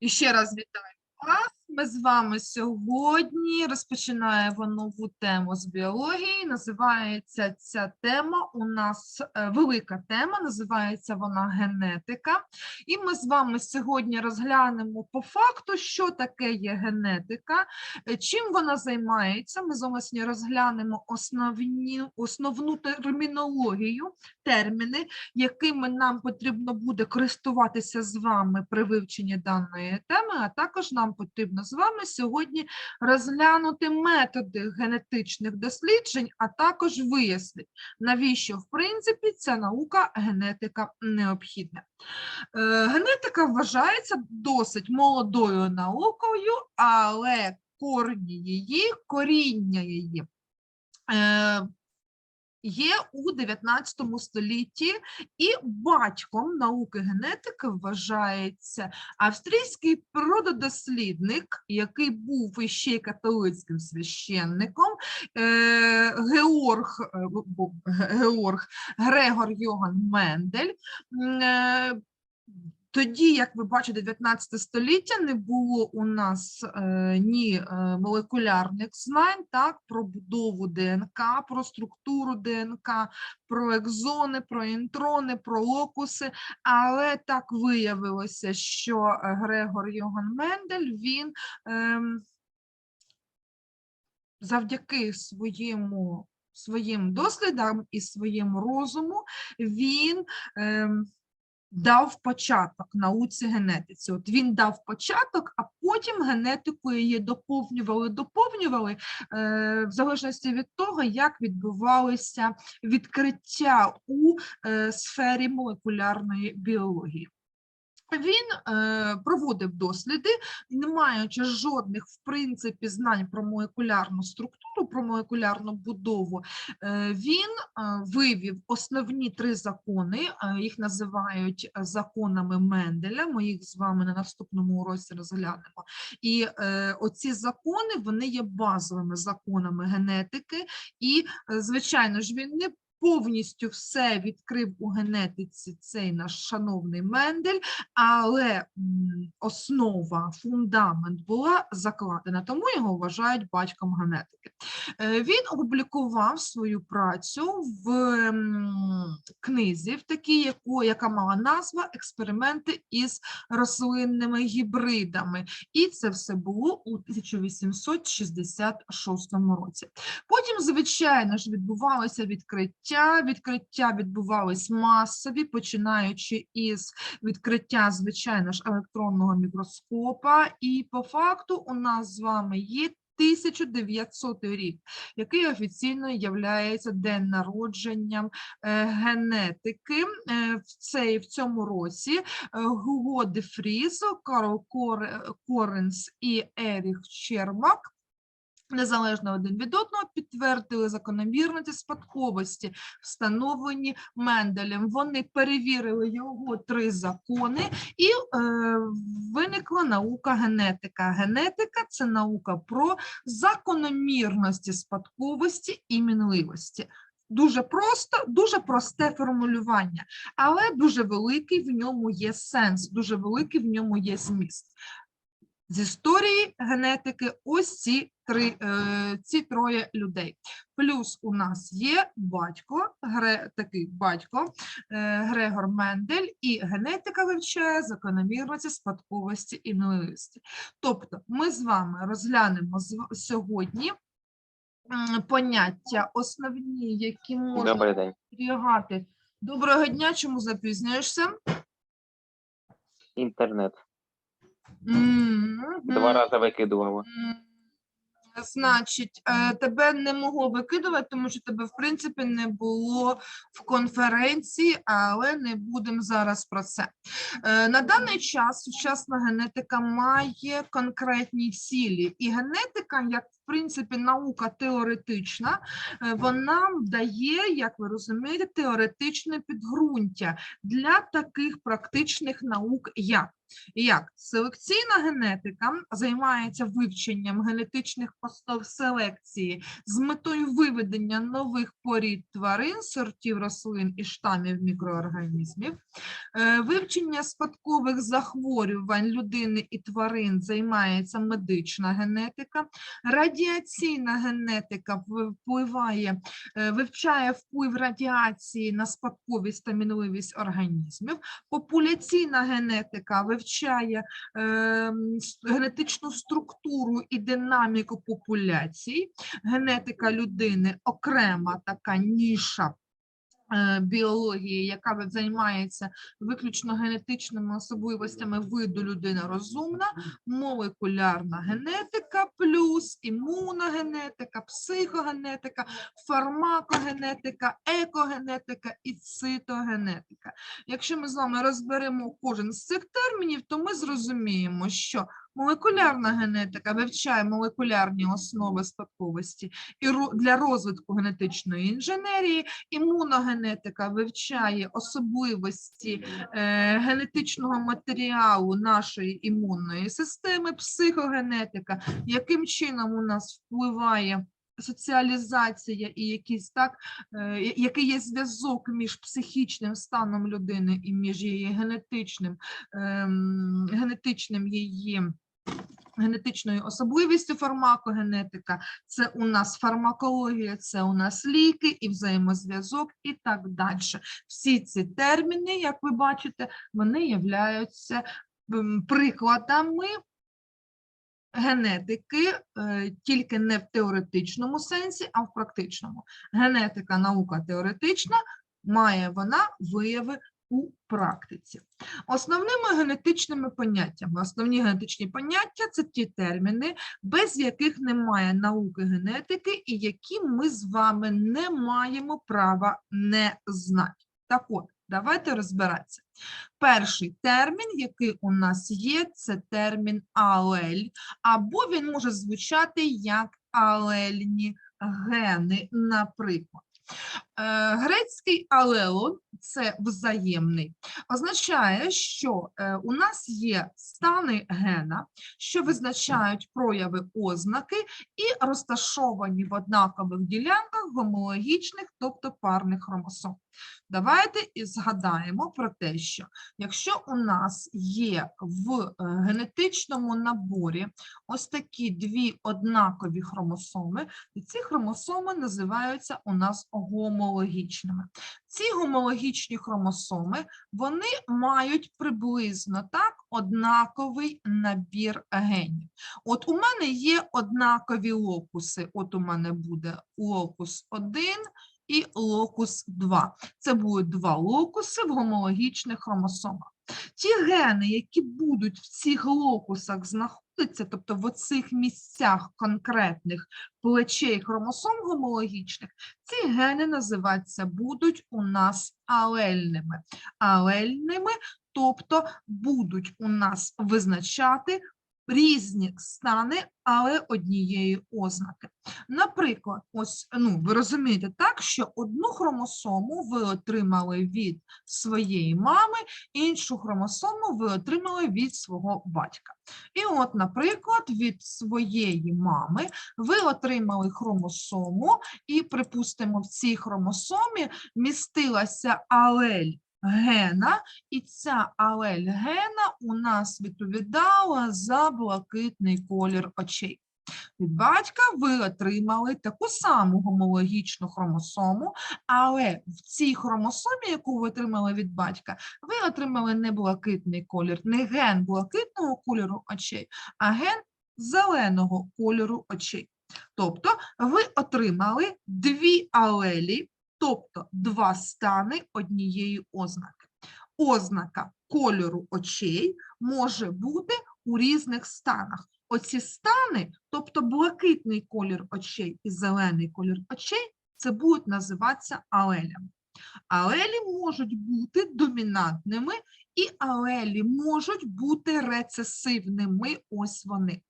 І ще раз вітаю вас. Ми з вами сьогодні розпочинаємо нову тему з біології. Називається ця тема у нас е, велика тема, називається вона генетика. І ми з вами сьогодні розглянемо по факту, що таке є генетика, е, чим вона займається. Ми з вами сьогодні розглянемо основні, основну термінологію, терміни, якими нам потрібно буде користуватися з вами при вивченні даної теми, а також нам потрібно з вами сьогодні розглянути методи генетичних досліджень, а також вияснити, навіщо, в принципі, ця наука генетика необхідна. Е, Генетика вважається досить молодою наукою, але корні її, коріння її. Е, Є у 19 столітті, і батьком науки генетики вважається австрійський природодослідник, який був іще й католицьким священником, е, Георг, е, Георг Грегор Йоган Мендель. Е, Тоді, як ви бачите, 19 століття не було у нас е, ні е, молекулярних знань, так, про будову ДНК, про структуру ДНК, про екзони, про інтрони, про локуси. Але так виявилося, що е, Грегор Йоган Мендель він ем, завдяки своєму, своїм дослідам і своєму розуму він. Ем, дав початок науці генетиці. От він дав початок, а потім генетику її доповнювали, доповнювали, е, в залежності від того, як відбувалися відкриття у е, сфері молекулярної біології. Він е, проводив досліди, не маючи жодних, в принципі, знань про молекулярну структуру, про молекулярну будову, е, він е, вивів основні три закони, е, їх називають е, законами Менделя. Ми їх з вами на наступному уроці розглянемо. І е, оці закони вони є базовими законами генетики, і, е, звичайно ж, він не повністю все відкрив у генетиці цей наш шановний Мендель, але основа, фундамент була закладена, тому його вважають батьком генетики. Е, Він опублікував свою працю в книзі, в такій, яку, яка мала назва Експерименти із рослинними гібридами. І це все було у 1866 році. Потім, звичайно ж, відбувалося відкриття. Відкриття відбувались масові, починаючи із відкриття, звичайно ж, електронного мікроскопа. І по факту у нас з вами є 1900 рік, який офіційно є день народженням е, генетики. Е, в, цей, в цьому році е, Гуго де Фрізо, Карл Коре- Коренс і Еріх Чермак незалежно один від одного підтвердили закономірності спадковості, встановлені Менделем. Вони перевірили його три закони, і е, виникла наука генетика. Генетика це наука про закономірності спадковості і мінливості. Дуже просто, дуже просте формулювання, але дуже великий в ньому є сенс, дуже великий в ньому є зміст. З історії генетики ось ці три, е, ці троє людей. Плюс у нас є батько, гре, такий батько е, Грегор Мендель, і генетика вивчає закономірності спадковості і милості. Тобто ми з вами розглянемо сьогодні поняття основні, які можна Добрий спостерігати. Доброго дня, чому запізнюєшся? Інтернет. Мгм. Два рази викидував. М, Значить, е, тебе не могло викидувати, тому що тебе, в принципі, не було в конференції, але не будемо зараз про це. Е, На даний час сучасна генетика має конкретні цілі, і генетика, як в принципі наука теоретична, е, вона дає, як ви розумієте, теоретичне підґрунтя для таких практичних наук, як Як селекційна генетика займається вивченням генетичних основ селекції з метою виведення нових порід тварин, сортів рослин і штамів мікроорганізмів. Е, Вивчення спадкових захворювань людини і тварин займається медична генетика. Радіаційна генетика впливає, е, вивчає вплив радіації на спадковість та мінливість організмів. Популяційна генетика вивчає ем, с- генетичну структуру і динаміку популяцій. Генетика людини окрема така ніша біології, яка займається виключно генетичними особливостями виду людина розумна, молекулярна генетика плюс імуногенетика, психогенетика, фармакогенетика, екогенетика і цитогенетика. Якщо ми з вами розберемо кожен з цих термінів, то ми зрозуміємо, що молекулярна генетика. Вивчає молекулярні основи спадковості. І для розвитку генетичної інженерії, імуногенетика вивчає особливості е, генетичного матеріалу нашої імунної системи, психогенетика, яким чином у нас впливає соціалізація і якийсь так, е, який є зв'язок між психічним станом людини і між її генетичним, ем, генетичним її. Генетичною особливістю фармакогенетика, це у нас фармакологія, це у нас ліки і взаємозв'язок і так далі. Всі ці терміни, як ви бачите, вони являються прикладами генетики, е, тільки не в теоретичному сенсі, а в практичному. Генетика наука теоретична, має вона вияви у практиці. Основними генетичними поняттями, основні генетичні поняття це ті терміни, без яких немає науки генетики і які ми з вами не маємо права не знати. Так от, давайте розбиратися. Перший термін, який у нас є, це термін алель, або він може звучати як алельні гени, наприклад. Е, Грецький алелон це взаємний, означає, що е, у нас є стани гена, що визначають прояви ознаки і розташовані в однакових ділянках гомологічних, тобто парних хромосом. Давайте і згадаємо про те, що якщо у нас є в е, генетичному наборі ось такі дві однакові хромосоми, і ці хромосоми називаються у нас гомологічними. Ці гомологічні хромосоми вони мають приблизно так однаковий набір генів. От у мене є однакові локуси. От у мене буде локус 1 і локус 2. Це будуть два локуси в гомологічних хромосомах. Ті гени, які будуть в цих локусах знаходитися, тобто в оцих місцях конкретних плечей хромосом гомологічних, ці гени називатися будуть у нас алельними. Алельними, тобто будуть у нас визначати різні стани, але однієї ознаки. Наприклад, ось ну ви розумієте так, що одну хромосому ви отримали від своєї мами, іншу хромосому ви отримали від свого батька. І от, наприклад, від своєї мами ви отримали хромосому, і, припустимо, в цій хромосомі містилася алель гена, і ця алель гена у нас відповідала за блакитний колір очей. Від батька ви отримали таку саму гомологічну хромосому, але в цій хромосомі, яку ви отримали від батька, ви отримали не блакитний колір, не ген блакитного кольору очей, а ген зеленого кольору очей. Тобто ви отримали дві алелі, тобто два стани однієї ознаки. Ознака кольору очей може бути у різних станах. Оці стани, тобто блакитний колір очей і зелений колір очей, це будуть називатися алелями. Алелі можуть бути домінантними, і алелі можуть бути рецесивними. Ось вони.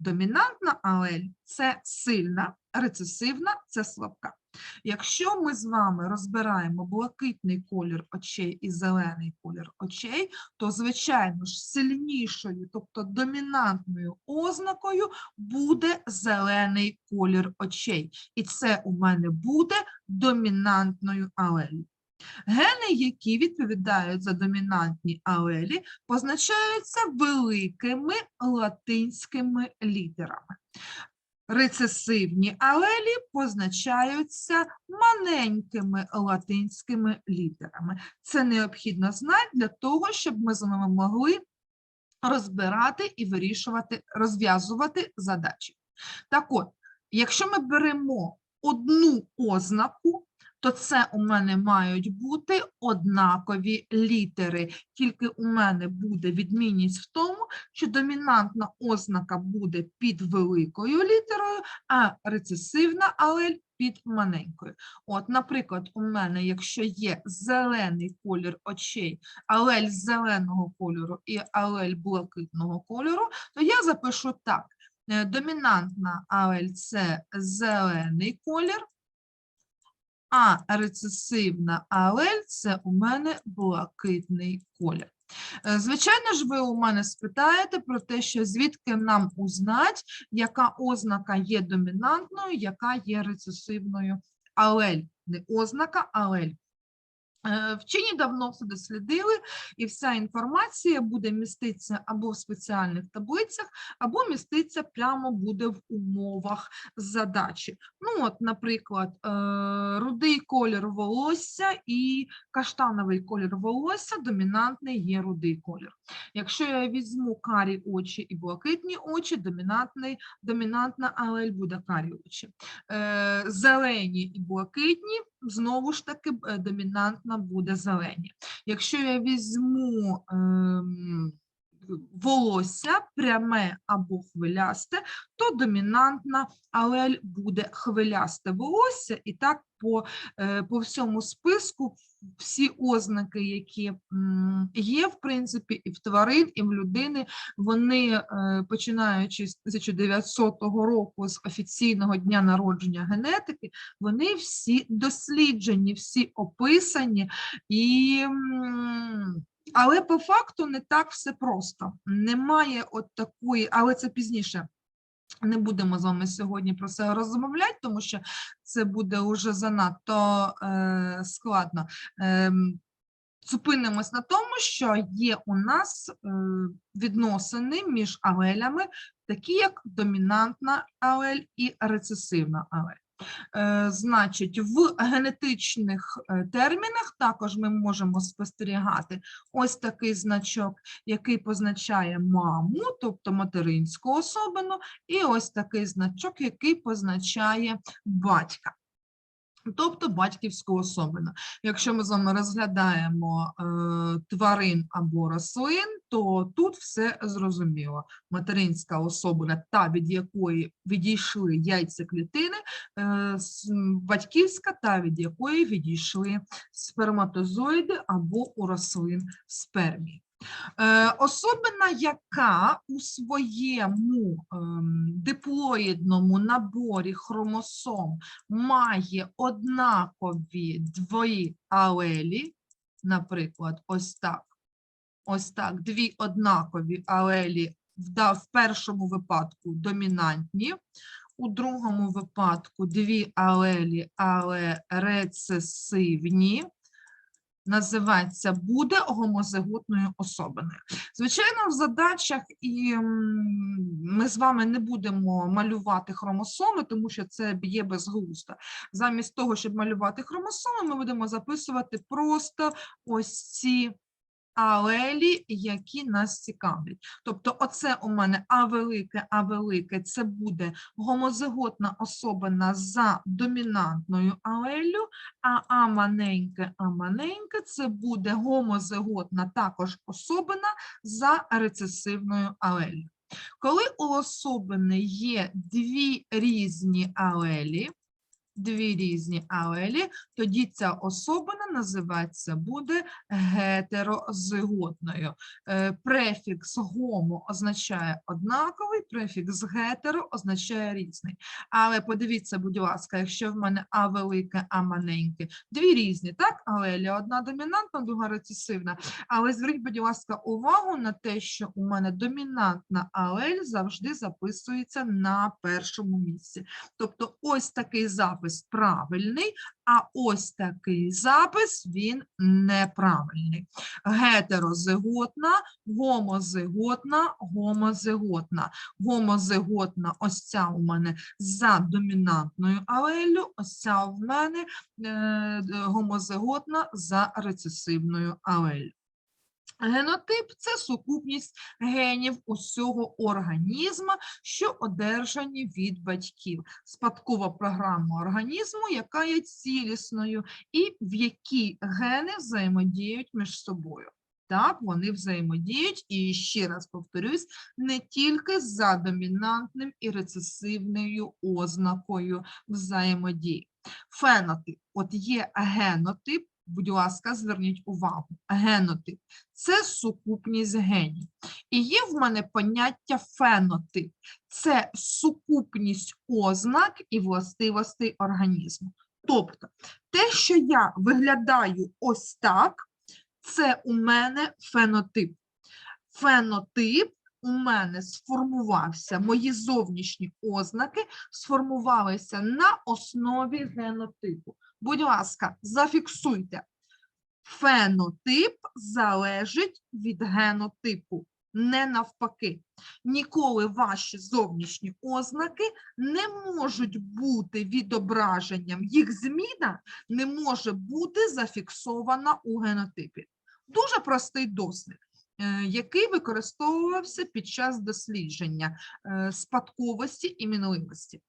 Домінантна алель це сильна, рецесивна це слабка. Якщо ми з вами розбираємо блакитний колір очей і зелений колір очей, то, звичайно ж, сильнішою, тобто домінантною ознакою буде зелений колір очей. І це у мене буде домінантною алелью. Гени, які відповідають за домінантні алелі, позначаються великими латинськими літерами. Рецесивні алелі позначаються маленькими латинськими літерами. Це необхідно знати для того, щоб ми з вами могли розбирати і вирішувати, розв'язувати задачі. Так от, якщо ми беремо одну ознаку, то це у мене мають бути однакові літери. Тільки у мене буде відмінність в тому, що домінантна ознака буде під великою літерою, а рецесивна алель під маленькою. От, наприклад, у мене, якщо є зелений колір очей, алель зеленого кольору і алель блакитного кольору, то я запишу так. Е, Домінантна алель – це зелений колір, а рецесивна алель – це у мене блакитний колір. Е, Звичайно ж, ви у мене спитаєте про те, що звідки нам узнать, яка ознака є домінантною, яка є рецесивною алель. Не ознака, алель. Е, Вчені давно все дослідили, і вся інформація буде міститися або в спеціальних таблицях, або міститься прямо буде в умовах задачі. Ну, от, наприклад, е, рудий колір волосся і каштановий колір волосся домінантний є рудий колір. Якщо я візьму карі очі і блакитні очі, домінантний, домінантна алель буде карі очі. Е, Зелені і блакитні, знову ж таки, е, домінантна буде зелені. Якщо я візьму ем, волосся пряме або хвилясте, то домінантна алель буде хвилясте волосся, і так по, е, по всьому списку всі ознаки, які є, в принципі, і в тварин, і в людини, вони, е, починаючи з 1900 року, з офіційного дня народження генетики, вони всі досліджені, всі описані, і, але по факту не так все просто. Немає от такої, але це пізніше. Не будемо з вами сьогодні про це розмовляти, тому що це буде вже занадто е, складно. Е, Зупинимось на тому, що є у нас е, відносини між алелями, такі як домінантна алель і рецесивна алель. Е, Значить, в генетичних е, термінах також ми можемо спостерігати ось такий значок, який позначає маму, тобто материнську особину, і ось такий значок, який позначає батька. Тобто батьківську особину. Якщо ми з вами розглядаємо е, тварин або рослин, то тут все зрозуміло. Материнська особина, та від якої відійшли яйцеклітини, е, батьківська, та від якої відійшли сперматозоїди або у рослин спермії. Е, особина, яка у своєму ем, диплоїдному наборі хромосом має однакові двої алелі, наприклад, ось так, ось так, дві однакові алелі в першому випадку домінантні, у другому випадку дві алелі, але рецесивні, називається буде гомозиготною особиною. Звичайно, в задачах і ми з вами не будемо малювати хромосоми, тому що це б'є безглуздо. Замість того, щоб малювати хромосоми, ми будемо записувати просто ось ці алелі, які нас цікавлять. Тобто, оце у мене А велике, А велике це буде гомозиготна особина за домінантною алеллю, а А маленьке, А маленьке це буде гомозиготна також особина за рецесивною алеллю. Коли у особини є дві різні алелі, дві різні алелі, тоді ця особина називається буде гетерозиготною. Е, Префікс гомо означає однаковий, префікс гетеро означає різний. Але подивіться, будь ласка, якщо в мене А велике, А маленьке, дві різні, так? Алелі, одна домінантна, друга рецесивна. Але зверніть, будь ласка, увагу на те, що у мене домінантна алель завжди записується на першому місці. Тобто ось такий запис правильний, а ось такий запис він неправильний. Гетерозиготна, гомозиготна, гомозиготна. Гомозиготна ось ця у мене за домінантною алелю, ось ця в мене е, гомозиготна за рецесивною алелю. Генотип це сукупність генів усього організму, що одержані від батьків. Спадкова програма організму, яка є цілісною, і в якій гени взаємодіють між собою. Так, вони взаємодіють, і ще раз повторюсь, не тільки за домінантним і рецесивною ознакою взаємодії. Фенотип, от є генотип, будь ласка, зверніть увагу. Генотип це сукупність генів. І є в мене поняття фенотип це сукупність ознак і властивостей організму. Тобто, те, що я виглядаю ось так, це у мене фенотип. Фенотип у мене сформувався, мої зовнішні ознаки сформувалися на основі генотипу. Будь ласка, зафіксуйте. Фенотип залежить від генотипу, не навпаки. Ніколи ваші зовнішні ознаки не можуть бути відображенням, їх зміна не може бути зафіксована у генотипі. Дуже простий дослід, е, який використовувався під час дослідження е, спадковості і мінливості.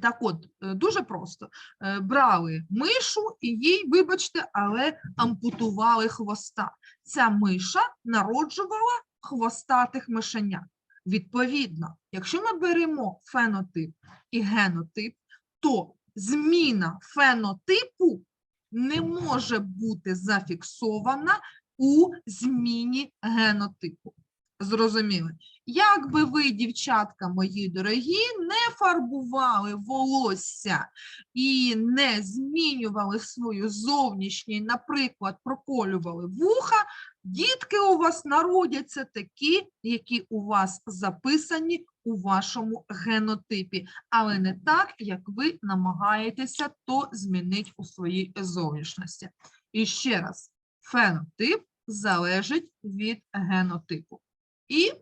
Так от, е, дуже просто. Е, Брали мишу і їй, вибачте, але ампутували хвоста. Ця миша народжувала хвостатих мишенят. Відповідно, якщо ми беремо фенотип і генотип, то зміна фенотипу не може бути зафіксована у зміні генотипу. Зрозуміли? Як би ви, дівчатка мої дорогі, не фарбували волосся і не змінювали свою зовнішній, наприклад, проколювали вуха, дітки у вас народяться такі, які у вас записані у вашому генотипі, але не так, як ви намагаєтеся то змінити у своїй зовнішності. І ще раз, фенотип залежить від генотипу. І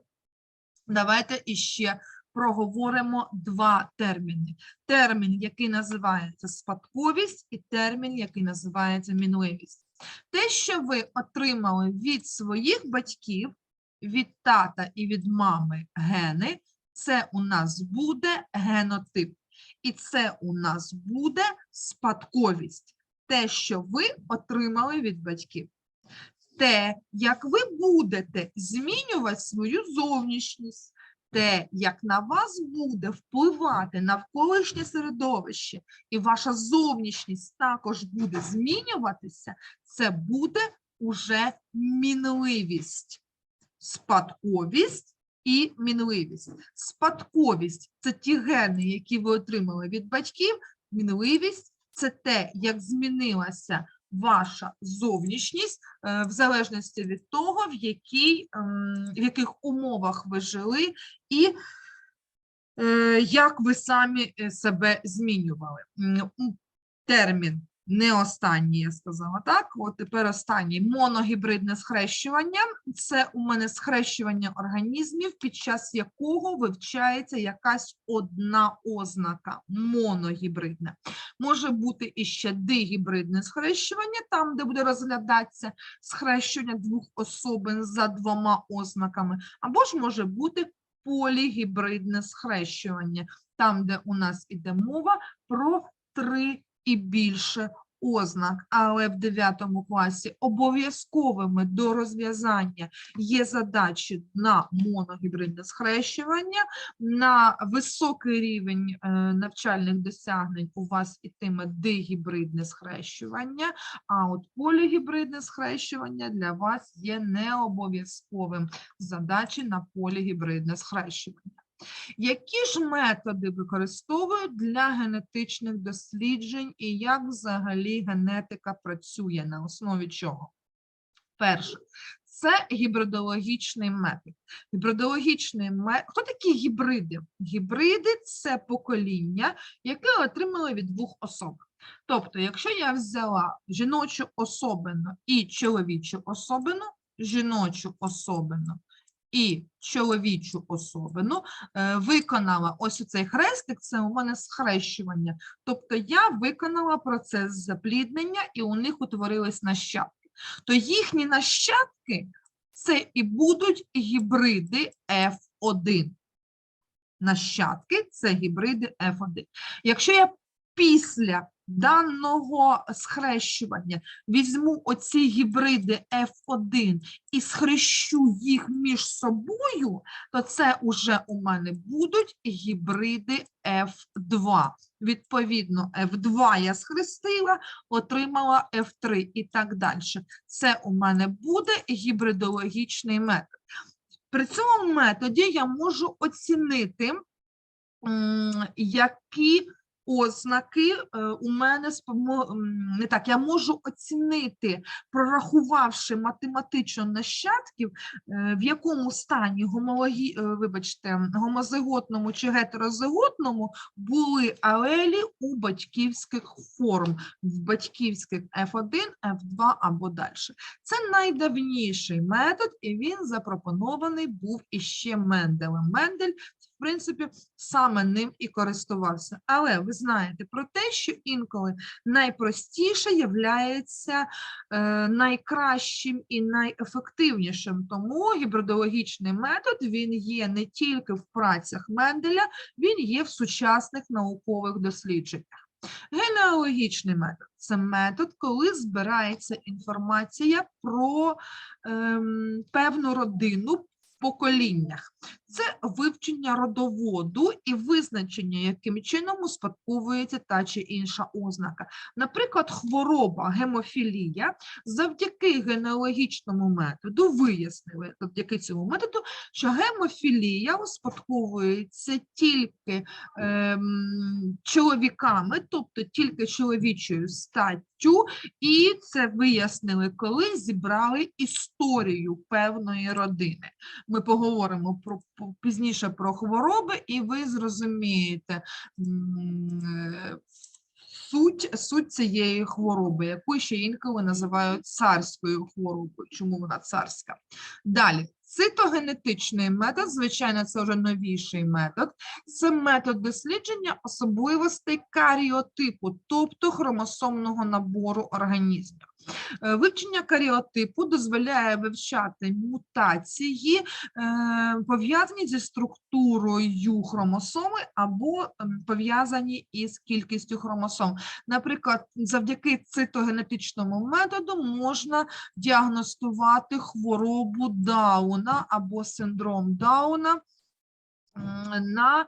давайте іще проговоримо два терміни. Термін, який називається спадковість, і термін, який називається мінливість. Те, що ви отримали від своїх батьків, від тата і від мами гени, це у нас буде генотип. І це у нас буде спадковість. Те, що ви отримали від батьків те, як ви будете змінювати свою зовнішність, те, як на вас буде впливати навколишнє середовище, і ваша зовнішність також буде змінюватися, це буде уже мінливість, спадковість і мінливість. Спадковість це ті гени, які ви отримали від батьків, мінливість це те, як змінилася ваша зовнішність е, в залежності від того, в, якій, ем, в яких умовах ви жили і е, як ви самі е, себе змінювали. Термін не останній, я сказала так. От тепер останній моногібридне схрещування. Це у мене схрещування організмів, під час якого вивчається якась одна ознака моногібридне. Може бути іще дигібридне схрещування, там, де буде розглядатися схрещення двох особин за двома ознаками, або ж може бути полігібридне схрещування, там, де у нас іде мова про три і більше ознак, але в 9 класі обов'язковими до розв'язання є задачі на моногібридне схрещування, на високий рівень е, навчальних досягнень у вас ітиме дигібридне схрещування, а от полігібридне схрещування для вас є не обов'язковим задачі на полігібридне схрещування. Які ж методи використовують для генетичних досліджень і як взагалі генетика працює на основі чого? Перше, це гібридологічний метод. Гібридологічний метод. Хто такі гібриди? Гібриди це покоління, яке отримали від двох особин. Тобто, якщо я взяла жіночу особину і чоловічу особину, жіночу особину і чоловічу особину, е, виконала ось цей хрестик, це у мене схрещування. Тобто я виконала процес запліднення і у них утворились нащадки. То їхні нащадки це і будуть гібриди F1. Нащадки це гібриди F1. Якщо я після даного схрещування візьму оці гібриди F1 і схрещу їх між собою, то це вже у мене будуть гібриди F2. Відповідно, F2 я схрестила, отримала F3 і так далі. Це у мене буде гібридологічний метод. При цьому методі я можу оцінити, які ознаки е, у мене не так, я можу оцінити, прорахувавши математично нащадків, е, в якому стані гомологі, е, вибачте, гомозиготному чи гетерозиготному були алелі у батьківських форм, в батьківських F1, F2 або далі. Це найдавніший метод, і він запропонований був іще Менделем. Мендель принципі, саме ним і користувався. Але ви знаєте про те, що інколи найпростіше являється е, найкращим і найефективнішим. Тому гібридологічний метод він є не тільки в працях Менделя, він є в сучасних наукових дослідженнях. Генеалогічний метод це метод, коли збирається інформація про ем, певну родину в поколіннях. Це вивчення родоводу і визначення, яким чином успадковується та чи інша ознака. Наприклад, хвороба гемофілія завдяки генеалогічному методу вияснили завдяки цьому методу, що гемофілія успадковується тільки ем, чоловіками, тобто тільки чоловічою статтю, і це вияснили, коли зібрали історію певної родини. Ми поговоримо про пізніше про хвороби, і ви зрозумієте суть, суть цієї хвороби, яку ще інколи називають царською хворобою. Чому вона царська? Далі. Цитогенетичний метод, звичайно, це вже новіший метод. Це метод дослідження особливостей каріотипу, тобто хромосомного набору організмів. Е, Вивчення каріотипу дозволяє вивчати мутації, е, пов'язані зі структурою хромосоми або ем, пов'язані із кількістю хромосом. Наприклад, завдяки цитогенетичному методу можна діагностувати хворобу Дауна або синдром Дауна на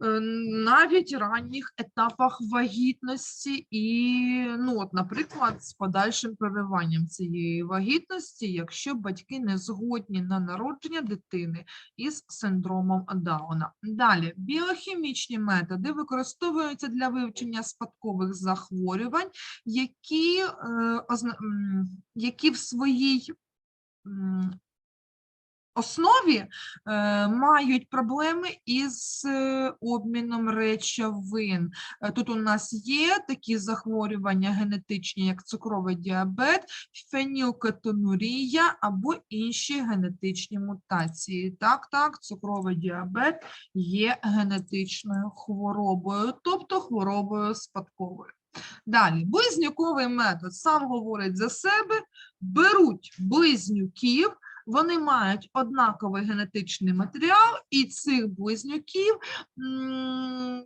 навіть ранніх етапах вагітності і, ну, от, наприклад, з подальшим перериванням цієї вагітності, якщо батьки не згодні на народження дитини із синдромом Дауна. Далі, біохімічні методи використовуються для вивчення спадкових захворювань, які, е, які в своїй основі е, мають проблеми із е, обміном речовин. Е, Тут у нас є такі захворювання генетичні, як цукровий діабет, фенілкетонурія або інші генетичні мутації. Так, так, цукровий діабет є генетичною хворобою, тобто хворобою спадковою. Далі, близнюковий метод сам говорить за себе, беруть близнюків, вони мають однаковий генетичний матеріал, і цих близнюків,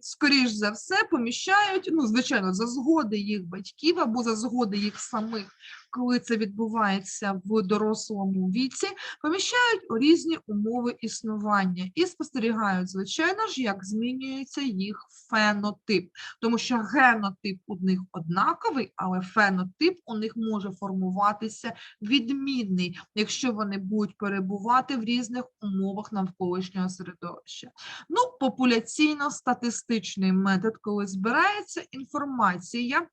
скоріш за все, поміщають, ну, звичайно, за згоди їх батьків або за згоди їх самих, коли це відбувається в дорослому віці, поміщають у різні умови існування і спостерігають, звичайно ж, як змінюється їх фенотип, тому що генотип у них однаковий, але фенотип у них може формуватися відмінний, якщо вони будуть перебувати в різних умовах навколишнього середовища. Ну, популяційно-статистичний метод, коли збирається інформація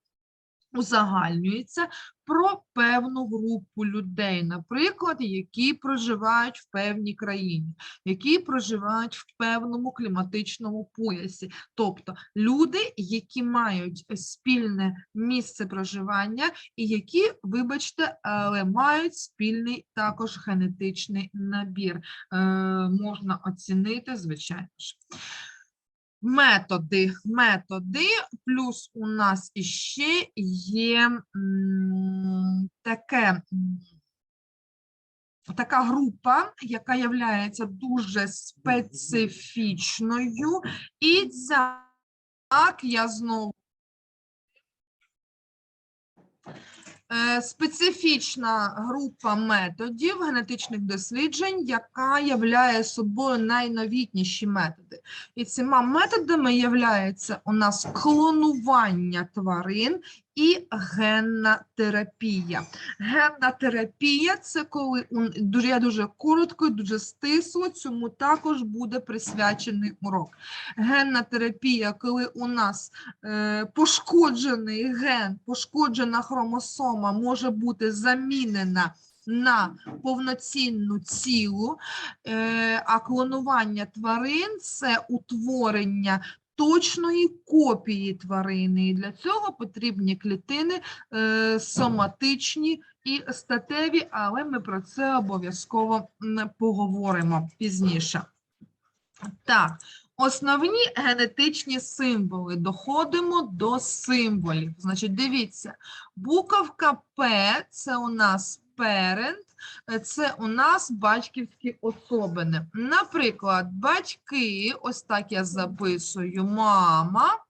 узагальнюється про певну групу людей, наприклад, які проживають в певній країні, які проживають в певному кліматичному поясі, тобто люди, які мають спільне місце проживання і які, вибачте, але мають спільний також генетичний набір, е, можна оцінити, звичайно ж. Методи, методи, плюс у нас іще є таке, така група, яка є дуже специфічною, і так, я знову Е, Специфічна група методів генетичних досліджень, яка являє собою найновітніші методи. І цими методами являється у нас клонування тварин і генна терапія. Генна терапія це коли дуже я дуже коротко, дуже стисло. Цьому також буде присвячений урок. Генна терапія, коли у нас е, пошкоджений ген, пошкоджена хромосома може бути замінена на повноцінну цілу, е, а клонування тварин це утворення точної копії тварини. І для цього потрібні клітини е, соматичні і статеві, але ми про це обов'язково поговоримо пізніше. Так, основні генетичні символи. Доходимо до символів. Значить, дивіться, буковка П це у нас е, це у нас батьківські особини. Наприклад, батьки, ось так я записую, мама.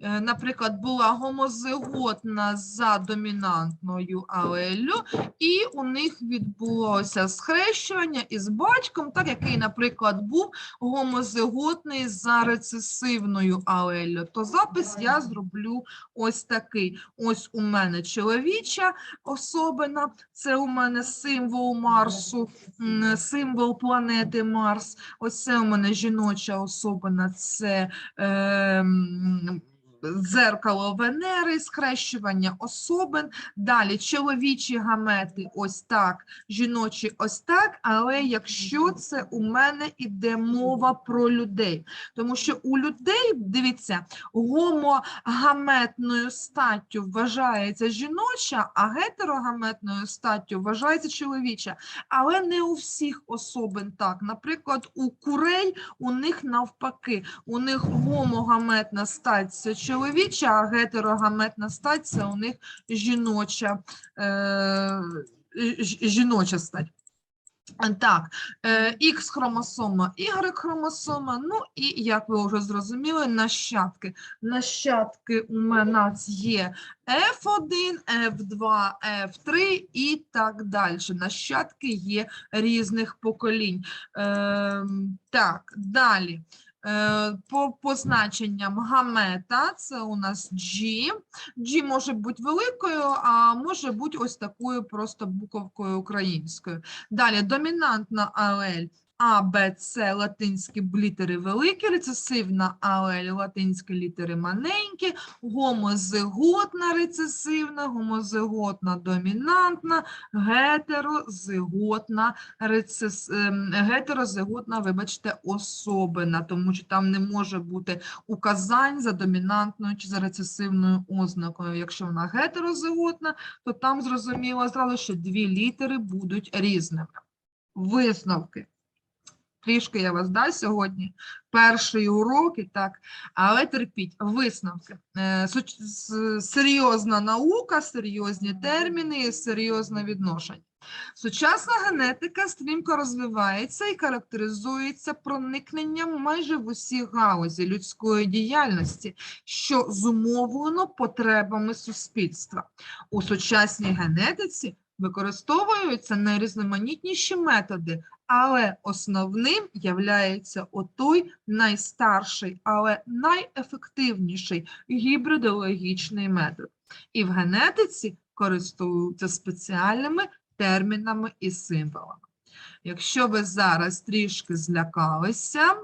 Е, Наприклад, була гомозиготна за домінантною алелю, і у них відбулося схрещування із батьком, так який, наприклад, був гомозиготний за рецесивною алелю, то запис я зроблю ось такий. Ось у мене чоловіча особина, це у мене символ Марсу, символ планети Марс. Ось це у мене жіноча особина, це ем, дзеркало Венери, схрещування особин. Далі чоловічі гамети ось так, жіночі ось так, але якщо це у мене іде мова про людей, тому що у людей, дивіться, гомогаметною статтю вважається жіноча, а гетерогаметною статтю вважається чоловіча. Але не у всіх особин так. Наприклад, у курей у них навпаки, у них гомогаметна стать чоловіча, а гетерогаметна стать це у них жіноча, е, жіноча стать. Так, е, Х хромосома, Y хромосома, ну і як ви вже зрозуміли, нащадки. Нащадки у нас є F1, F2, F3 і так далі. Нащадки є різних поколінь. Ем, Так, далі. Е, По позначенням гамета це у нас G. G може бути великою, а може бути ось такою просто буковкою українською. Далі домінантна алель А, Б, С, латинські літери великі, рецесивна алель, латинські літери маленькі, гомозиготна рецесивна, гомозиготна домінантна, гетерозиготна рецес... ем, гетерозиготна, вибачте, особина, тому що там не може бути указань за домінантною чи за рецесивною ознакою. Якщо вона гетерозиготна, то там зрозуміло зразу, що дві літери будуть різними. Висновки. Трішки я вас да, сьогодні. Перший урок і так, але терпіть. Висновки. Е, Серйозна наука, серйозні терміни серйозне відношення. Сучасна генетика стрімко розвивається і характеризується проникненням майже в усі галузі людської діяльності, що зумовлено потребами суспільства. У сучасній генетиці використовуються найрізноманітніші методи, але основним являється отой найстарший, але найефективніший гібридологічний метод. І в генетиці користуються спеціальними термінами і символами. Якщо ви зараз трішки злякалися,